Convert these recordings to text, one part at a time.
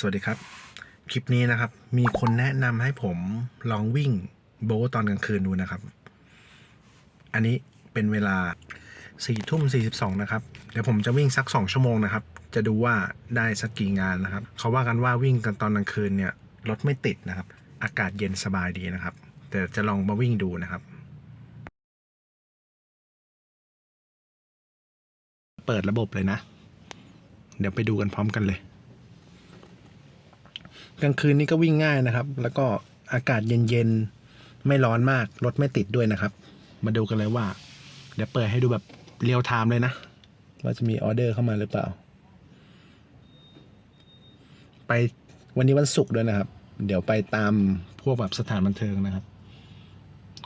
สวัสดีครับ คลิปนี้นะครับ มีคนแนะนำให้ผมลองวิ่งโบตอนกลางคืนดูนะครับ อันนี้เป็นเวลา4ทุ่ม42นะครับ เดี๋ยวผมจะวิ่งสัก2ชั่วโมงนะครับ จะดูว่าได้สักกี่งานนะครับ เขาว่ากันว่าวิ่งกันตอนกลางคืนเนี่ยรถไม่ติดนะครับ อากาศเย็นสบายดีนะครับ แต่จะลองมาวิ่งดูนะครับ เปิดระบบเลยนะ เดี๋ยวไปดูกันพร้อมกันเลย กลางคืนนี่ก็วิ่งง่ายนะครับ แล้วก็อากาศเย็นๆ ไม่ร้อนมาก รถไม่ติดด้วยนะครับ มาดูกันเลยว่า เดี๋ยวเปิดให้ดูแบบเรียลไทม์เลยนะ ว่าจะมีออเดอร์เข้ามาหรือเปล่า ไปวันนี้วันศุกร์ด้วยนะครับ เดี๋ยวไปตามพวกแบบสถานบันเทิงนะครับ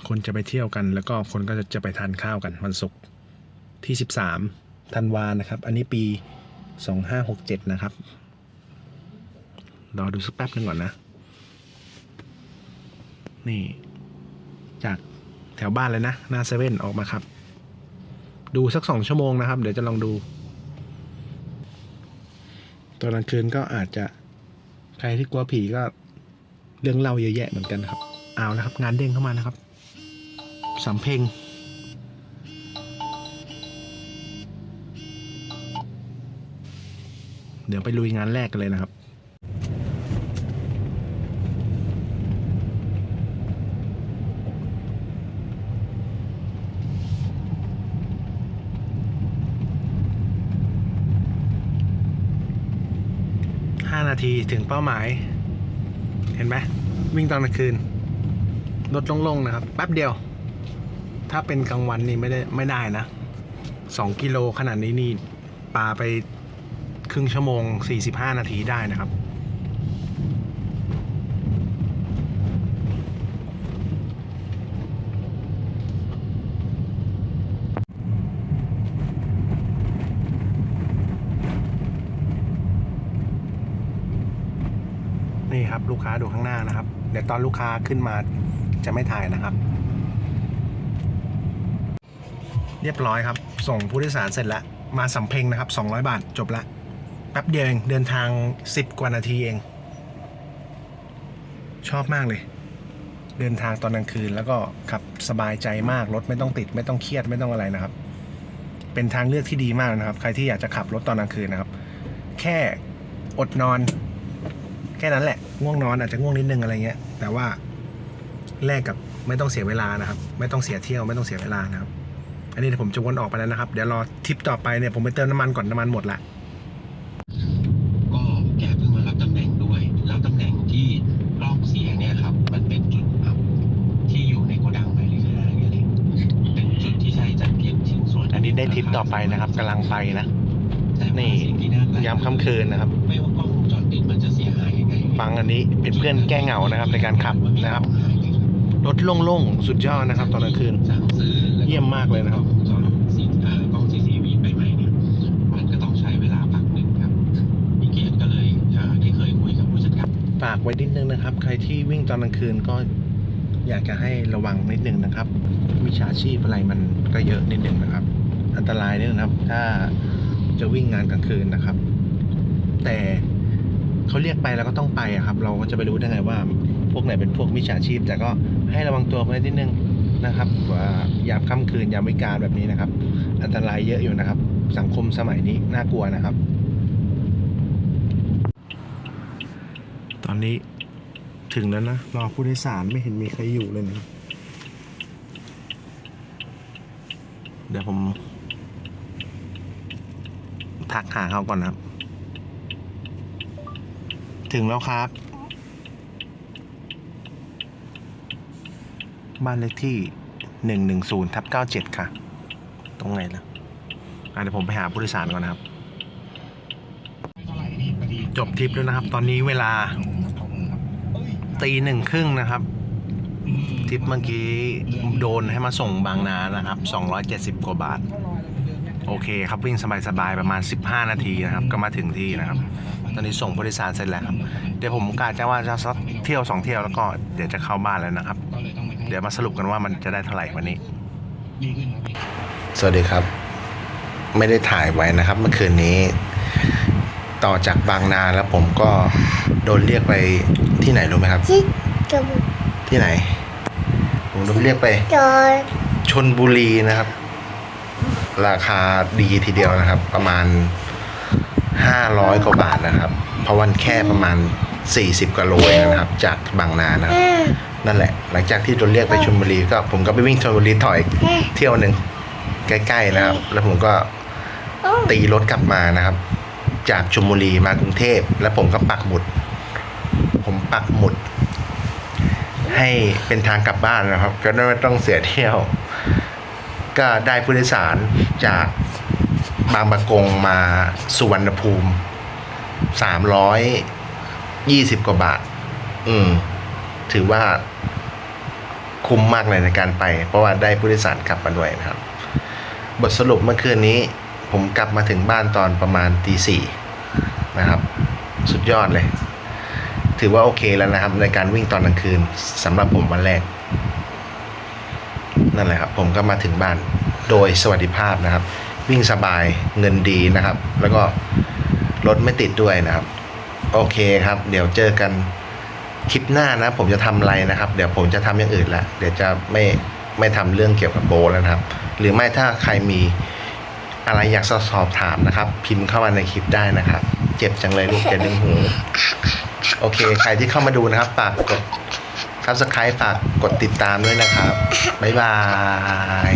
คนจะไปเที่ยวกัน แล้วก็คนก็จะจะไปทานข้าวกันวันศุกร์ที่ 13ธันวานะครับ อันนี้ปี 2567 นะครับ รอดูสักแป๊บหนึงก่อนนะ นี่ จากแถวบ้านเลยนะ หน้าเซเว่นออกมาครับ ดูสักสองชั่วโมงนะครับ เดี๋ยวจะลองดู ตอนกลางคืนก็อาจจะใครที่กลัวผีก็เรื่องเล่าเยอะแยะเหมือนกันครับ เอาแล้วครับ งานเด้งเข้ามานะครับสำเพ็งเดี๋ยวไปลุยงานแรกกันเลยนะครับ ห้านาทีถึงเป้าหมาย เห็นไหมวิ่งตอนกลางคืนลดลงๆนะครับ แป๊บเดียว ถ้าเป็นกลางวันนี่ไม่ได้ไม่ได้นะสองกิโลขนาดนี้นี่ปาไปครึ่งชั่วโมง 45 นาทีได้นะครับ ครับ ลูกค้าดูข้างหน้านะครับ เดี๋ยวตอนลูกค้าขึ้นมาจะไม่ถ่ายนะครับ เรียบร้อยครับ ส่งผู้โดยสารเสร็จแล้วมาสำเพ็งนะครับ 200 บาทจบละแป๊บเดียวเองเดินทาง 10 กว่านาทีเอง ชอบมากเลย เดินทางตอนกลางคืนแล้วก็ขับสบายใจมากรถไม่ต้องติด ไม่ต้องเครียดไม่ต้องอะไรนะครับ เป็นทางเลือกที่ดีมากนะครับ ใครที่อยากจะขับรถตอนกลางคืนนะครับ แค่อดนอน แค่นั้นแหละ ง่วงนอนอาจจะง่วงนิดนึงอะไรเงี้ย แต่ว่าแลกกับไม่ต้องเสียเวลานะครับ ไม่ต้องเสียเที่ยวไม่ต้องเสียเวลานะครับ อันนี้เดี๋ยวผมจะวนออกไปแล้วนะครับ เดี๋ยวรอทริปต่อไปเนี่ยผมไปเติมน้ำมันก่อนน้ำมันหมดละก็แกเพิ่งมารับตำแหน่งด้วย แล้วตำแหน่งที่กล้องเสียเนี่ยครับ มันเป็นจุดอับที่อยู่ในโกดังหมายเลขห้าเนี่ยแหละเป็นจุดที่ใช้จัดเก็บชิ้นส่วน อันนี้ได้ทริปต่อไปนะครับกำลังไปนะแต่ว่านี่สิ่งที่น่าแปลกยามค่ำคืนนะครับายยังไงฟังอันนี้เป็นเพื่อนแก้เหงานะครับในการขับนะครับ รถโล่งๆ สุดยอดนะครับ ตอนกลางคืนสั่งซื้อแล้วเยี่ยมมากเลยนะครับกล้องวงจรสีเอ่อกล้อง CCTV ไปใหม่เนี่ยมันก็ต้องใช้เวลาพักหนึ่งครับพี่เกียรติก็เลยเอ่อได้เคยคุยกับผู้จัดการฝากไว้นิดนึงนะครับ ใครที่วิ่งตอนกลางคืนก็อยากจะให้ระวังนิดนึงนะครับ วิชาชีพอะไรมันก็เยอะนิดนึงนะครับ อันตรายนิดนึงนะครับ ถ้าจะวิ่งงานกลางคืนนะครับ แต่ เขาเรียกไปแล้วก็ต้องไปครับ เราก็จะไปรู้ได้ไงว่า พวกไหนเป็นพวกมิจฉาชีพ แต่ก็ให้ระวังตัวไว้นิดนึงนะครับว่ายามค่ำคืนยามวิการแบบนี้นะครับ อันตรายเยอะอยู่นะครับ สังคมสมัยนี้น่ากลัวนะครับ ตอนนี้ถึงแล้วนะรอผู้โดยสารไม่เห็นมีใครอยู่เลยนะเดี๋ยวผมทักหาเขาก่อนนะครับ ถึงแล้วครับ บ้านเลขที่หนึ่งหนึ่งศูนย์ทับเก้าเจ็ดค่ะ ตรงไหนล่ะอะเดี๋ยวผมไปหาผู้โดยสารก่อนนะครับ จบทริปแล้วนะครับ ตอนนี้เวลาตีหนึ่งครึ่งนะครับทริปเมื่อกี้โดนให้มาส่งบางนานะครับ 270 กว่าบาท โอเคครับวิ่งสบายๆ ประมาณ 15 นาทีนะครับ ก็มาถึงที่นะครับ ตอนนี้ส่งผู้โดยสารเสร็จแล้วครับ เดี๋ยวผมกะจะว่าจะสักเที่ยวสองเที่ยวแล้วก็เดี๋ยวจะเข้าบ้านแล้วนะครับก็เลยต้องไปให้เดี๋ยวมาสรุปกันว่ามันจะได้เท่าไหร่วันนี้ดีขึ้นครับพี่สวัสดีครับ ไม่ได้ถ่ายไว้นะครับ เมื่อคืนนี้ ต่อจากบางนาแล้วผมก็โดนเรียกไปที่ไหนรู้ไหมครับ ที่จมูกที่ไหน ผมโดนเรียกไป จอยชนบุรีนะครับ ราคาดีทีเดียวนะครับ ประมาณ ห้าร้อยกว่าบาทนะครับ เพราะวันแค่ประมาณสี่สิบกิโลเองนะครับ จากบางนานะครับแม่นั่นแหละ หลังจากที่โดนเรียกไปชลบุรีก็ผมก็ไปวิ่งชลบุรีต่อยแม่เที่ยวหนึ่งใกล้ๆนะครับ แล้วผมก็โอ้ตีรถกลับมานะครับ จากชลบุรีมากรุงเทพ แล้วผมก็ปักหมุด ผมปักหมุด ให้เป็นทางกลับบ้านนะครับ ก็ไม่ต้องเสียเที่ยว ก็ได้ผู้โดยสารจาก บางปะกงมาสุวรรณภูมิสามร้อยยี่สิบกว่าบาท อืม ถือว่าคุ้มมากเลยในการไป เพราะว่าได้ผู้โดยสารกลับมาด้วยนะครับ บทสรุปเมื่อคืนนี้ ผมกลับมาถึงบ้านตอนประมาณตีสี่นะครับ สุดยอดเลย ถือว่าโอเคแล้วนะครับ ในการวิ่งตอนกลางคืนสำหรับผมวันแรก นั่นแหละครับ ผมก็มาถึงบ้านโดยสวัสดิภาพนะครับ วิ่งสบายเงินดีนะครับ แล้วก็รถไม่ติดด้วยนะครับ โอเคครับ เดี๋ยวเจอกันคลิปหน้านะ ผมจะทำอะไรนะครับ เดี๋ยวผมจะทำอย่างอื่นละเดี๋ยวจะไม่ไม่ทำเรื่องเกี่ยวกับโบแล้วนะครับ หรือไม่ถ้าใครมีอะไรอยากสอบถามนะครับ พิมพ์เข้ามาในคลิปได้นะครับ เจ็บจังเลยลูกเจะดึงหูโอเค ใครที่เข้ามาดูนะครับฝากกด subscribe ฝากกดติดตามด้วยนะครับ บ๊ายบาย